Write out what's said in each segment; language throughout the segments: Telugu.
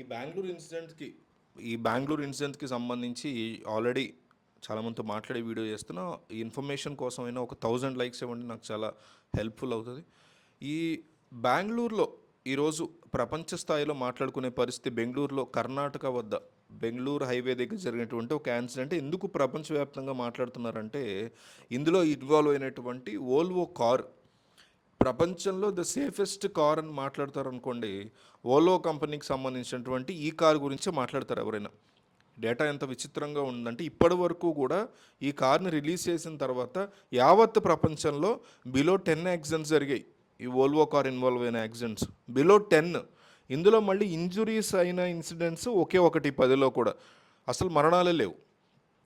ఈ బెంగళూరు ఇన్సిడెంట్కి ఈ బెంగళూరు ఇన్సిడెంట్కి సంబంధించి ఆల్రెడీ చాలామందితో మాట్లాడే వీడియో చేస్తున్నా. ఈ ఇన్ఫర్మేషన్ కోసమైనా ఒక థౌజండ్ లైక్స్ ఇవ్వండి నాకు చాలా హెల్ప్ఫుల్ అవుతుంది. ఈ బెంగళూరులో ఈరోజు ప్రపంచ స్థాయిలో మాట్లాడుకునే పరిస్థితి బెంగళూరులో కర్ణాటక వద్ద బెంగళూరు హైవే దగ్గర జరిగినటువంటి ఒక యాక్సిడెంట్ ఎందుకు ప్రపంచవ్యాప్తంగా మాట్లాడుతున్నారంటే ఇందులో ఇన్వాల్వ్ అయినటువంటి ఓల్వో కార్ ప్రపంచంలో ద సేఫెస్ట్ కార్ అని మాట్లాడతారు అనుకోండి ఓలో కంపెనీకి సంబంధించినటువంటి ఈ కార్ గురించి మాట్లాడతారు ఎవరైనా. డేటా ఎంత విచిత్రంగా ఉందంటే ఇప్పటి వరకు కూడా ఈ కార్ని రిలీజ్ చేసిన తర్వాత యావత్ ప్రపంచంలో బిలో టెన్ యాక్సిడెంట్స్ జరిగాయి. ఈ ఓల్వో కార్ ఇన్వాల్వ్ అయిన యాక్సిడెంట్స్ బిలో టెన్ ఇందులో మళ్ళీ ఇంజురీస్ అయిన ఇన్సిడెంట్స్ ఒకే ఒకటి పదిలో కూడా. అసలు మరణాలే లేవు.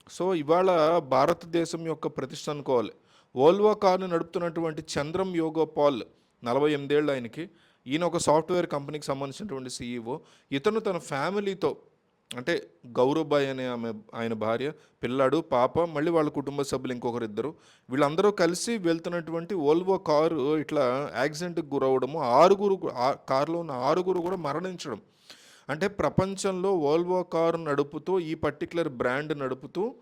సో ఇవాళ భారతదేశం యొక్క ప్రతిష్ట అనుకోవాలి. వోల్వో కార్ను నడుపుతున్నటువంటి చంద్రం యోగోపాల్ నలభై ఎనిమిదేళ్ళు ఆయనకి. ఈయన ఒక సాఫ్ట్వేర్ కంపెనీకి సంబంధించినటువంటి సీఈఓ. ఇతను తన ఫ్యామిలీతో అంటే గౌరవ్బాయ్ అనే ఆమె ఆయన భార్య పిల్లాడు పాప మళ్ళీ వాళ్ళ కుటుంబ సభ్యులు ఇంకొకరు ఇద్దరు వీళ్ళందరూ కలిసి వెళ్తున్నటువంటి ఓల్వో కారు ఇట్లా యాక్సిడెంట్కి గురవడము ఆరుగురు ఆ కారులో ఉన్న ఆరుగురు కూడా మరణించడం. అంటే ప్రపంచంలో ఓల్వో కారు నడుపుతూ ఈ పర్టికులర్ బ్రాండ్ నడుపుతూ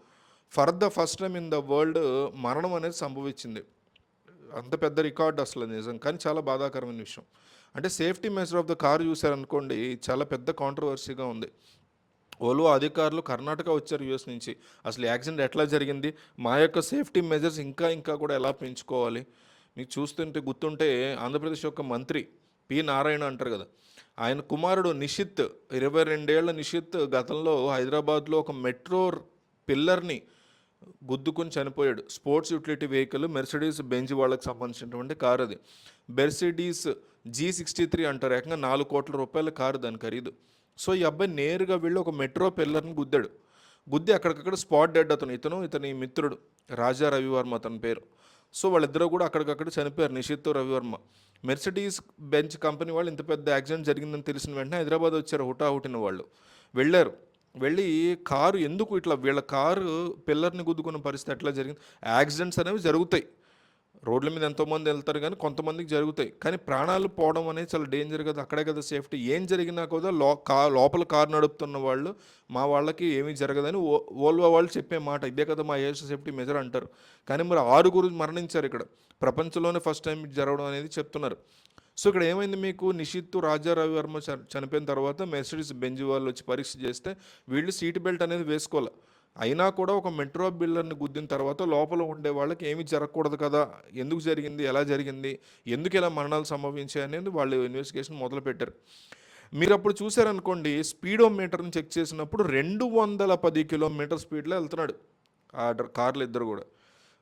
for the first time in the world మరణం అనేది సంభవించింది. అంత పెద్ద రికార్డ్ అసలు నిజం కానీ చాలా బాధాకరమైన విషయం. అంటే safety measure of the car చూశారనుకోండి చాలా పెద్ద కాంట్రవర్సీగా ఉంది. ఓలో అధికారులు కర్ణాటక వచ్చారు యూఎస్ నుంచి. అసలు యాక్సిడెంట్ ఎట్లా జరిగింది? మా యొక్క సేఫ్టీ మెజర్స్ ఇంకా ఇంకా కూడా ఎలా పెంచుకోవాలి? మీకు చూస్తుంటే గుర్తుంటే ఆంధ్రప్రదేశ్ యొక్క మంత్రి పి. నారాయణ అంటారు కదా ఆయన కుమారుడు నిషిత్ ఇరవై రెండేళ్ళ నిషిత్ గతంలో హైదరాబాద్లో ఒక మెట్రో పిల్లర్ని గుద్దుకుని చనిపోయాడు. Sports utility vehicle Mercedes Benz వాళ్ళకి సంబంధించినటువంటి కార్ అది మెర్సిడీస్ జీ సిక్స్టీ త్రీ అంటారు ఏకంగా నాలుగు కోట్ల రూపాయల కారు దాని ఖరీదు. సో ఈ అబ్బాయి నేరుగా వెళ్ళి ఒక మెట్రో పిల్లర్ని గుద్దాడు. గుద్ది అక్కడికక్కడ స్పాట్ డెడ్ అతను. ఇతను ఇతని మిత్రుడు రాజా రవివర్మ అతని పేరు. సో వాళ్ళిద్దరూ కూడా అక్కడికక్కడ చనిపోయారు. Nishith Ravivarma. Mercedes Benz company వాళ్ళు ఇంత పెద్ద యాక్సిడెంట్ జరిగిందని తెలిసిన వెంటనే హైదరాబాద్ వచ్చారు హుటాహుటిన వాళ్ళు. వెళ్ళారు. వెళ్ళి కారు ఎందుకు ఇట్లా వీళ్ళ కారు పిల్లర్ని గుద్దుకున్న పరిస్థితి ఎట్లా జరిగింది? యాక్సిడెంట్స్ అనేవి జరుగుతాయి. రోడ్ల మీద ఎంతోమంది వెళ్తారు కానీ కొంతమందికి జరుగుతాయి. కానీ ప్రాణాలు పోవడం అనేది చాలా డేంజర్ కదా అక్కడే కదా సేఫ్టీ ఏం జరిగినా కూడా లో కా లోపల కారు నడుపుతున్న వాళ్ళు మా వాళ్ళకి ఏమీ జరగదని ఓ ఓల్వో వాళ్ళు చెప్పే మాట ఇదే కదా మా ఏష్ సేఫ్టీ మెజర్ అంటారు. కానీ మరి ఆరుగురు మరణించారు ఇక్కడ. ప్రపంచంలోనే ఫస్ట్ టైం జరగడం అనేది చెప్తున్నారు. సో ఇక్కడ ఏమైంది మీకు? నిషిత్తు రాజా రవివర్మ చనిపోయిన తర్వాత మెర్సిడీస్ బెంజ్ వాళ్ళు వచ్చి పరీక్ష చేస్తే వీళ్ళు సీట్ బెల్ట్ అనేది వేసుకోవాలి అయినా కూడా ఒక మెట్రో బిల్లర్ని గుద్దిన తర్వాత లోపల ఉండే వాళ్ళకి ఏమీ జరగకూడదు కదా? ఎందుకు జరిగింది? ఎలా జరిగింది? ఎందుకు ఇలా మరణాలు సంభవించాయి అనేది వాళ్ళు ఇన్వెస్టిగేషన్ మొదలుపెట్టారు. మీరు అప్పుడు చూసారనుకోండి స్పీడోమీటర్ని చెక్ చేసినప్పుడు రెండు వందల పది కిలోమీటర్ స్పీడ్లో వెళ్తున్నాడు. ఆ కార్లు ఇద్దరు కూడా.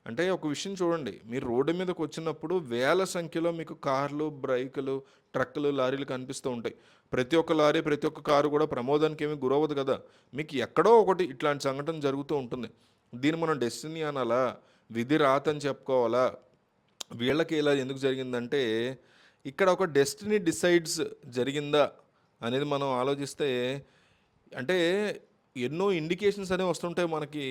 అంటే ఒక విషయం చూడండి మీరు రోడ్డు మీదకి వచ్చినప్పుడు వేల సంఖ్యలో మీకు కార్లు బ్రైకులు ట్రక్కులు లారీలు కనిపిస్తూ ఉంటాయి. ప్రతి ఒక్క లారీ ప్రతి ఒక్క కారు కూడా ప్రమోదానికి ఏమీ గురవ్వదు కదా? మీకు ఎక్కడో ఒకటి ఇట్లాంటి సంఘటన జరుగుతూ ఉంటుంది. దీన్ని మనం డెస్టినీ అనాలా? విధి రాత అని చెప్పుకోవాలా? వీళ్ళకి ఇలా ఎందుకు జరిగిందంటే ఇక్కడ ఒక డెస్టినీ డిసైడ్స్ జరిగిందా అనేది మనం ఆలోచిస్తే అంటే ఎన్నో ఇండికేషన్స్ అనేవి వస్తుంటాయి మనకి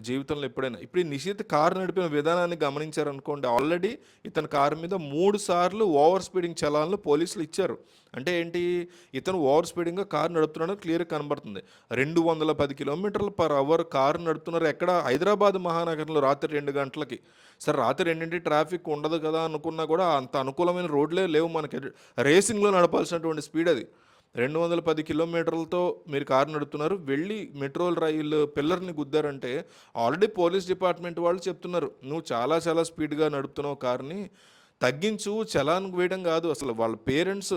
జీవితంలో ఎప్పుడైనా. ఇప్పుడు ఈ నిషిత్ కారు నడిపిన విధానాన్ని గమనించారనుకోండి ఆల్రెడీ ఇతని కారు మీద మూడు సార్లు ఓవర్ స్పీడింగ్ చలాన్లు పోలీసులు ఇచ్చారు. అంటే ఏంటి? ఇతను ఓవర్ స్పీడింగ్గా కారు నడుపుతున్నాడు క్లియర్గా కనబడుతుంది. రెండు వందల పది కిలోమీటర్ల పర్ అవర్ కారు నడుపుతున్నారు. ఎక్కడ? హైదరాబాద్ మహానగరంలో రాత్రి రెండు గంటలకి. సరే రాత్రి రెండింటి ట్రాఫిక్ ఉండదు కదా అనుకున్నా కూడా అంత అనుకూలమైన రోడ్లే లేవు మనకి. రేసింగ్లో నడపాల్సినటువంటి స్పీడ్ అది. రెండు వందల పది కిలోమీటర్లతో మీరు కారు నడుపుతున్నారు. వెళ్ళి మెట్రో రైలు పిల్లర్ని గుద్దారంటే ఆల్రెడీ పోలీస్ డిపార్ట్మెంట్ వాళ్ళు చెప్తున్నారు. నువ్వు చాలా చాలా స్పీడ్గా నడుపుతున్నావు కార్ని. తగ్గించు చలాన్ వేయడం కాదు. అసలు వాళ్ళ పేరెంట్స్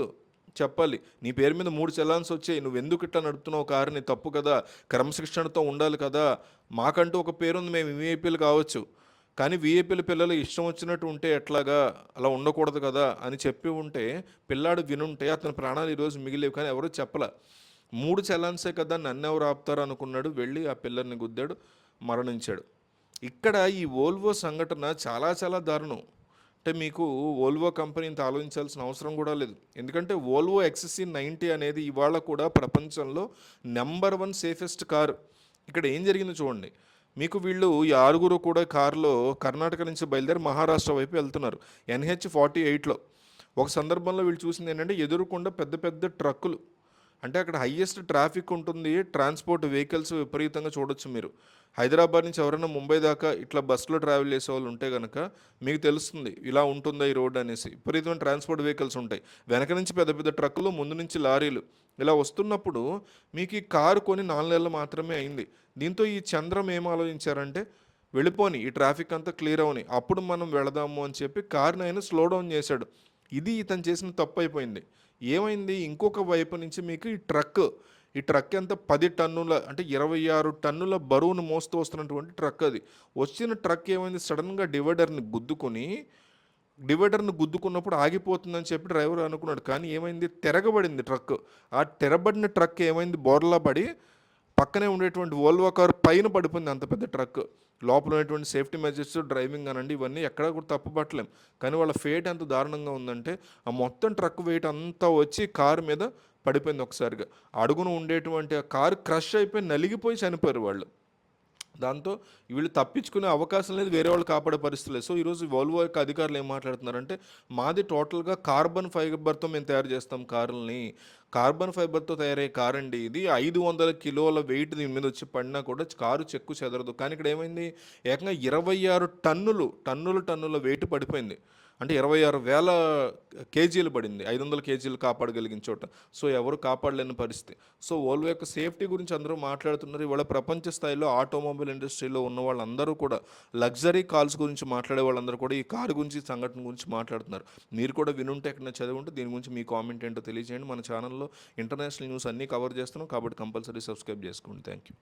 చెప్పాలి. నీ పేరు మీద మూడు చలాన్స్ వచ్చాయి. నువ్వు ఎందుకు ఇట్లా నడుపుతున్నావు కారుని? తప్పు కదా. క్రమశిక్షణతో ఉండాలి కదా. మాకంటూ ఒక పేరుంది. మేము విఐపీలు కావచ్చు. కానీ వీఏపీల పిల్లలు ఇష్టం వచ్చినట్టు ఉంటే ఎట్లాగా అలా ఉండకూడదు కదా అని చెప్పి ఉంటే పిల్లాడు వినుంటే అతని ప్రాణాలు ఈరోజు మిగిలేవు. కానీ ఎవరు చెప్పలే. మూడు చలాన్సే కదా నన్ను ఎవరు ఆపుతారు అనుకున్నాడు. వెళ్ళి ఆ పిల్లల్ని గుద్దాడు మరణించాడు. ఇక్కడ ఈ ఓల్వో సంఘటన చాలా చాలా దారుణం. అంటే మీకు ఓల్వో కంపెనీ ఇంత ఆలోచించాల్సిన అవసరం కూడా లేదు. ఎందుకంటే ఓల్వో ఎక్స్సీ నైంటీ అనేది ఇవాళ కూడా ప్రపంచంలో నెంబర్ వన్ సేఫెస్ట్ కారు. ఇక్కడ ఏం జరిగిందో చూడండి. మీకు వీళ్ళు ఈ ఆరుగురు కూడా కారులో కర్ణాటక నుంచి బయలుదేరి మహారాష్ట్ర వైపు వెళ్తున్నారు. ఎన్హెచ్ ఫార్టీ ఎయిట్లో. ఒక సందర్భంలో వీళ్ళు చూసింది ఏంటంటే ఎదురుకుండా పెద్ద పెద్ద ట్రక్కులు. అంటే అక్కడ హయ్యెస్ట్ ట్రాఫిక్ ఉంటుంది. ట్రాన్స్పోర్ట్ వెహికల్స్ విపరీతంగా చూడొచ్చు మీరు. హైదరాబాద్ నుంచి ఎవరైనా ముంబై దాకా ఇట్లా బస్సులో ట్రావెల్ చేసే వాళ్ళు ఉంటే కనుక మీకు తెలుస్తుంది ఇలా ఉంటుందా ఈ రోడ్ అనేసి. విపరీతమైన ట్రాన్స్పోర్ట్ వెహికల్స్ ఉంటాయి. వెనక నుంచి పెద్ద పెద్ద ట్రక్కులు ముందు నుంచి లారీలు. ఇలా వస్తున్నప్పుడు మీకు ఈ కారు కొని నాలుగు నెలలు మాత్రమే అయింది. దీంతో ఈ చంద్రం ఏం ఆలోచించారంటే వెళ్ళిపోని ఈ ట్రాఫిక్ అంతా క్లియర్ అవని అప్పుడు మనం వెళదాము అని చెప్పి కార్ని ఆయన స్లో డౌన్ చేశాడు. ఇది ఇతను చేసిన తప్పు అయిపోయింది. ఏమైంది? ఇంకొక వైపు నుంచి మీకు ఈ ట్రక్ ఈ ట్రక్ ఎంత? పది టన్నుల అంటే ఇరవై ఆరు టన్నుల బరువును మోస్తూ వస్తున్నటువంటి ట్రక్ అది. వచ్చిన ట్రక్ ఏమైంది? సడన్గా డివైడర్ని గుద్దుకొని డివైడర్ను గుద్దుకున్నప్పుడు ఆగిపోతుందని చెప్పి డ్రైవర్ అనుకున్నాడు. కానీ ఏమైంది? తిరగబడింది ట్రక్. ఆ తెరబడిన ట్రక్ ఏమైంది? బోర్లా పడి పక్కనే ఉండేటువంటి వోల్వో కార్ పైన పడిపోయింది అంత పెద్ద ట్రక్. లోపల ఉన్నటువంటి సేఫ్టీ మెజర్స్ డ్రైవింగ్ అనండి ఇవన్నీ ఎక్కడా కూడా తప్పుపట్టలేం. కానీ వాళ్ళ ఫేట్ ఎంత దారుణంగా ఉందంటే ఆ మొత్తం ట్రక్ వెయిట్ అంతా వచ్చి కారు మీద పడిపోయింది ఒకసారిగా. అడుగున ఉండేటువంటి ఆ కారు క్రష్ అయిపోయి నలిగిపోయి చనిపోయారు వాళ్ళు. దాంతో వీళ్ళు తప్పించుకునే అవకాశం లేదు వేరే వాళ్ళు కాపాడే పరిస్థితి లేదు. సో ఈరోజు వాల్వో యొక్క అధికారులు ఏం మాట్లాడుతున్నారంటే మాది టోటల్గా కార్బన్ ఫైబర్తో మేము తయారు చేస్తాం కార్లని. కార్బన్ ఫైబర్తో తయారయ్యే కార్ అండి ఇది. ఐదు వందల కిలోల వెయిట్ దీని మీద వచ్చి పడినా కూడా కారు చెక్కు చెదరదు. కానీ ఇక్కడ ఏమైంది? ఏకంగా ఇరవై ఆరు టన్నులు టన్నులు టన్నుల వెయిట్ పడిపోయింది. అంటే ఇరవై ఆరు వేల కేజీలు పడింది. ఐదు వందల కేజీలు కాపాడగలిగిన చోట. సో ఎవరు కాపాడలేని పరిస్థితి. సో ఓల్వో యొక్క సేఫ్టీ గురించి అందరూ మాట్లాడుతున్నారు. ఇవాళ ప్రపంచ స్థాయిలో ఆటోమొబైల్ ఇండస్ట్రీలో ఉన్న వాళ్ళందరూ కూడా లగ్జరీ కాల్స్ గురించి మాట్లాడే వాళ్ళందరూ కూడా ఈ కారు గురించి సంఘటన గురించి మాట్లాడుతున్నారు. మీరు కూడా వినుంటే ఎక్కడ చదివి ఉంటే దీని గురించి మీ కామెంట్ ఏంటో తెలియజేయండి. మన ఛానల్లో ఇంటర్నేషనల్ న్యూస్ అన్నీ కవర్ చేస్తున్నాం కాబట్టి కంపల్సరీ సబ్స్క్రైబ్ చేసుకోండి. Thank you